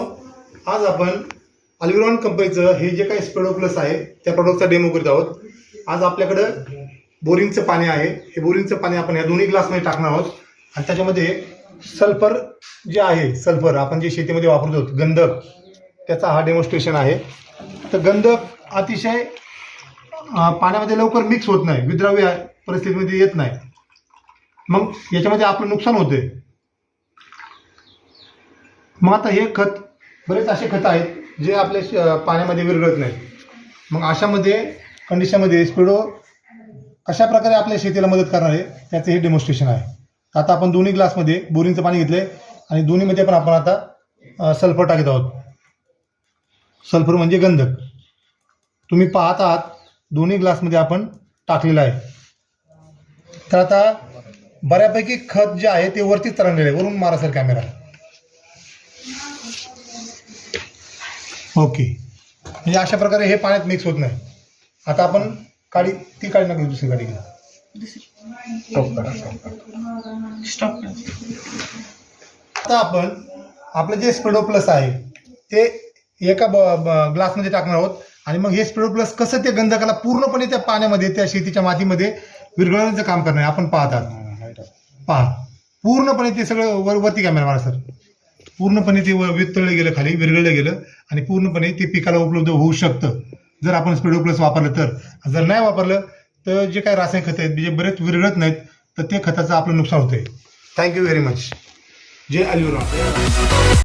आज आपण अल्विरॉन कंपनीचं हे जे काही स्पेडो प्लस आहे त्या प्रॉडक्टचा डेमो करीत आहोत. आज आपल्याकडं बोरिंगचं पाणी आहे. हे बोरिंगचं पाणी आपण या दोन्ही ग्लासमध्ये टाकणार आहोत. आणि त्याच्यामध्ये सल्फर जे आहे सल्फर आपण जे शेतीमध्ये वापरतो गंधक त्याचा हा डेमॉन्स्ट्रेशन आहे. तर गंधक अतिशय पाण्यामध्ये लवकर मिक्स होत नाही विद्राव्य परिस्थितीमध्ये येत नाही. मग याच्यामध्ये आपलं नुकसान होते मग आता हे खत बरेच असे खतं आहेत जे आपल्या श- पाण्यामध्ये विरघळत नाहीत. मग अशामध्ये कंडिशनमध्ये स्पिडो कशा प्रकारे आपल्या शेतीला मदत करणार आहे त्याचं हे डेमॉन्स्ट्रेशन आहे. आता आपण दोन्ही ग्लासमध्ये बोरिंगचं पाणी घेतलंय आणि दोन्हीमध्ये पण आपण आता सल्फर टाकत आहोत. सल्फर म्हणजे गंधक. तुम्ही पाहत आहात दोन्ही ग्लासमध्ये आपण टाकलेलं आहे. तर आता बऱ्यापैकी खत जे आहे ते वरतीच तरंगलेलं आहे वरून मारा सर कॅमेरा ओके. म्हणजे अशा प्रकारे हे पाण्यात मिक्स होत नाही. आता आपण काडी ती काडी नका दुसरी काडी. घ्या स्टॉप आता आपण आपलं जे स्पिडो प्लस आहे ते एका ग्लासमध्ये टाकणार आहोत. आणि मग हे स्पिडो प्लस कसं ते गंधकाला पूर्णपणे त्या पाण्यामध्ये त्या शेतीच्या मातीमध्ये विरघळण्याचं काम करणार आहे. आपण पाहत. आहात पहा. पूर्णपणे ते सगळं वर वरती कॅमेरा मारा सर पूर्णपणे ते व- वितळलं गेलं खाली विरघळलं गेलं आणि पूर्णपणे ते पिकाला उपलब्ध होऊ शकतं. जर आपण स्पीडो प्लस वापरलं तर. जर नाही वापरलं तर जे काही रासायनिक खतं आहेत जे बरेच विरघळत नाहीत तर ते खताचं आपलं नुकसान होतंय. थँक्यू व्हेरी मच जय अल्युरा